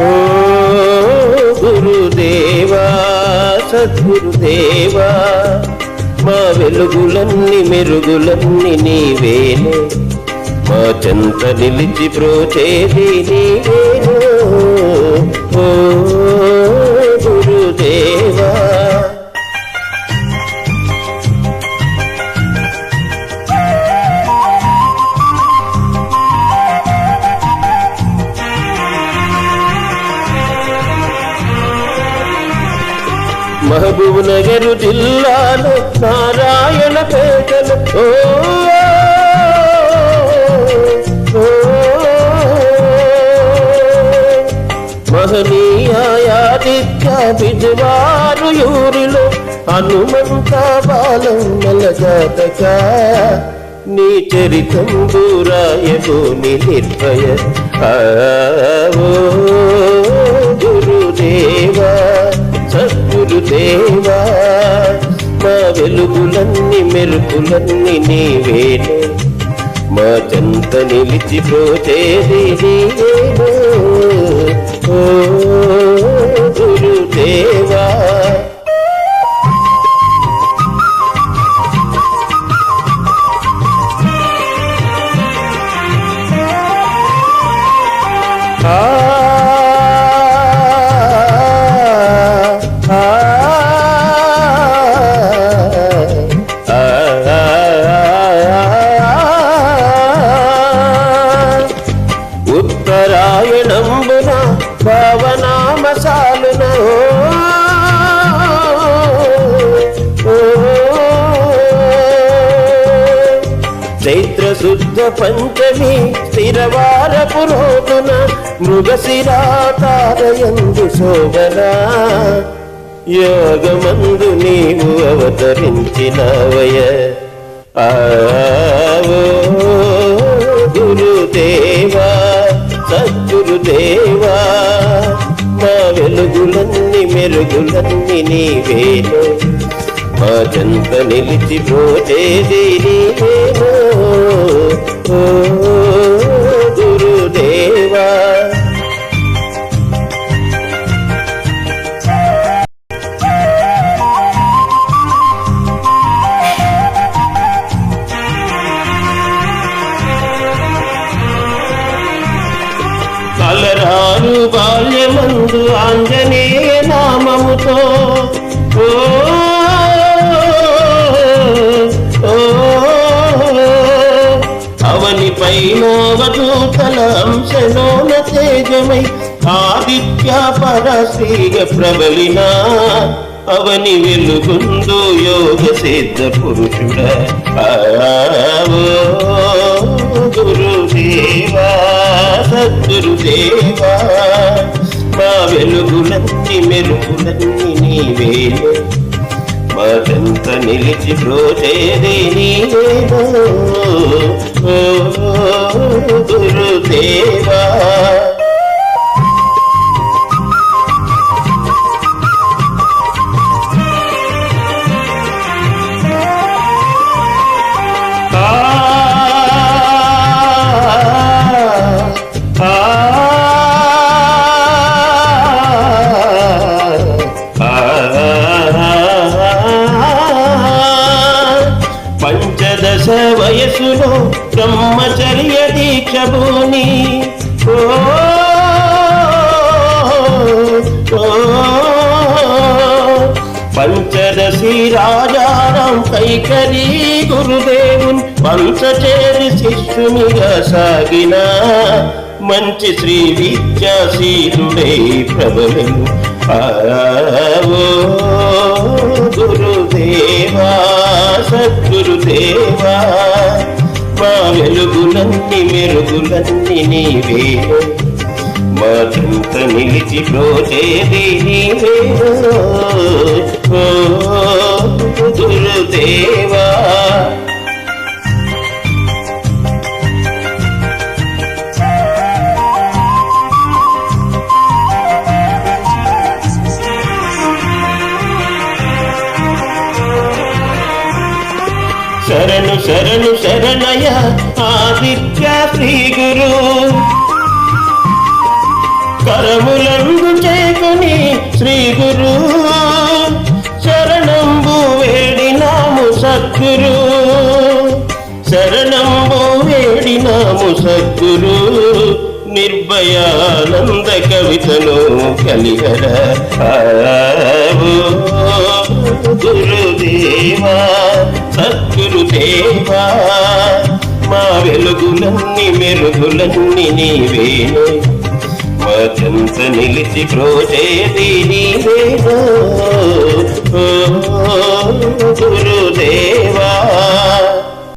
ఓ గురుదేవా సద్గురుదేవా మా వెలుగులన్నీ మెరుగులన్నీ నీవేనే మా చెంత నిలిచి ప్రోచేది నీవేనో ఓ మహబూబ్ నగరు జిల్లాలో నారాయణ పేటలు. ఓ, మహనీయాదిత్య బిజవారు యూరిలో హనుమంత బాలం మలజాతక నీ చరితం దూరాయో నిర్భయ. ఓ. సద్గురుదేవా మా వెలుగులన్నీ మెరుపులన్నీ నీవేనే. మా చెంత నిలిచిపోతేది ఓ గురుదేవా. ఆ చైత్ర శుద్ధ పంచమి స్థిరవార పురోతున మృగశిరాతారయందు శోభనా. యోగమందు నీవు అవతరించినవయ ఆవో గురుదేవా సద్గురుదేవా మా వెలుగులన్నీ మెరుగులన్నీ నీవేను మా చెంత నిలిచి పోచేది బాల్యమందు ఆంజనేయ నామముతో. ఓ ఓ, అవని పైన అవధూతల అంశలోన తేజమై ఆదిత్య పరశ్రీగ ప్రబలిన. అవని వెలుగుందు యోగ సిద్ధ పురుషుడ గురుదేవా సద్గురుదేవా. వెలుగులన్నీ మెరుగులన్నీ నీవేను మా నిలిచి ప్రోచేది నీవేదో గురుదేవా పంచదశ వయసులో బ్రహ్మచర్య దీక్ష భూని ఓ పంచదశి రాజారాం కైకరీ గురుదేవుని పంచచేరి శిష్యునిగా సాగిన మంచి శ్రీ విద్యాశీలుడై ప్రబలము గురుదేవా సద్గురుదేవా మా వెలుగులన్నీ మెరుగులన్నీ నీవే. మా చింత నిలిచి ప్రోచేది నీవేనో ఓ శరణు శరణయ ఆదిత్య శ్రీ గురు. కరములందు చేకుని శ్రీ గురు. శరణంబు వేడినాము సద్గురు. శరణంబు వేడినాము సద్గురు. నిర్భయానంద కవితను కలిగర గురుదేవా. సద్గురుదేవా మా వెలుగులన్నీ మెరుగులన్నీ నీవే. మా చెంత నిలిచి ప్రోచేది నీవేనా గురుదేవా.